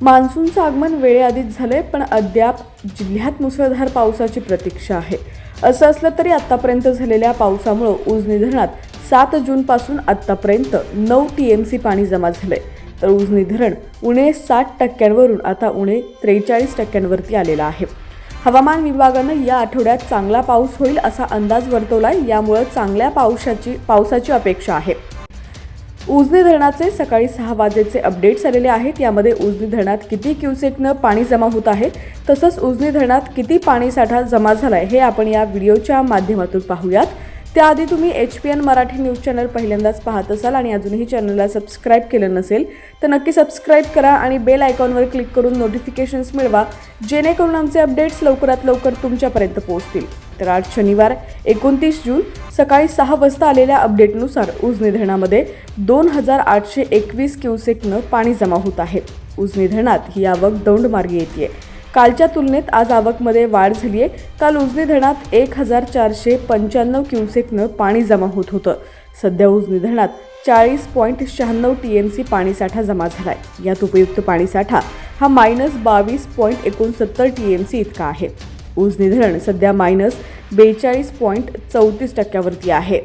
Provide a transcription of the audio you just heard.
मान्सूनचं आगमन वेळेआधीच झालंय पण अद्याप जिल्ह्यात मुसळधार पावसाची प्रतीक्षा आहे. असं असलं तरी आत्तापर्यंत झालेल्या पावसामुळं उजनी धरणात सात जूनपासून आत्तापर्यंत नऊ टी एम सी पाणी जमा झालंय. तर उजनी धरण उणे साठ टक्क्यांवरून आता उणे त्रेचाळीस टक्क्यांवरती आलेलं आहे. हवामान विभागानं या आठवड्यात चांगला पाऊस होईल असा अंदाज वर्तवलाय यामुळं चांगल्या पावसाची पावसाची अपेक्षा आहे. उजनी धरणाचे सकाळी सहा वाजेचे अपडेट्स आलेले आहेत. यामध्ये उजनी धरणात किती क्युसेकनं पाणी जमा होत आहे? तसंच उजनी धरणात किती पाणीसाठा जमा झाला आहे हे आपण या व्हिडिओच्या माध्यमातून पाहूयात. त्याआधी तुम्ही H P N Marathi news channel पहिल्यांदाच पाहत असाल आणि अजूनही चॅनलला सबस्क्राईब केलं नसेल तर नक्की सबस्क्राईब करा आणि बेल आयकॉनवर क्लिक करून नोटिफिकेशन्स मिळवा जेणेकरून आमचे अपडेट्स लवकरात लवकर तुमच्यापर्यंत पोहोचतील. तर आज शनिवार एकोणतीस जून सकाळी सहा वाजता आलेल्या अपडेटनुसार उजनी धरणामध्ये दोन हजार आठशे एकवीस क्युसेकनं पाणी जमा होत आहे. उजनी धरणात ही आवक दौंडमार्गे येते कालच्या तुलनेत आज आवकमध्ये वाढ झाली आहे काल उजनी धरणात एक हजार चारशे पंच्याण्णव क्युसेकनं पाणी जमा होत होतं. सध्या उजनी धरणात चाळीस पॉईंट शहाण्णव टी एम सी पाणीसाठा जमा झाला आहे यात उपयुक्त पाणीसाठा हा मायनस बावीस पॉईंट एकोणसत्तर टी एम सी इतका आहे. उजनी धरण सध्या मायनस बेचाळीस पॉईंट चौतीस टक्क्यावरती आहे.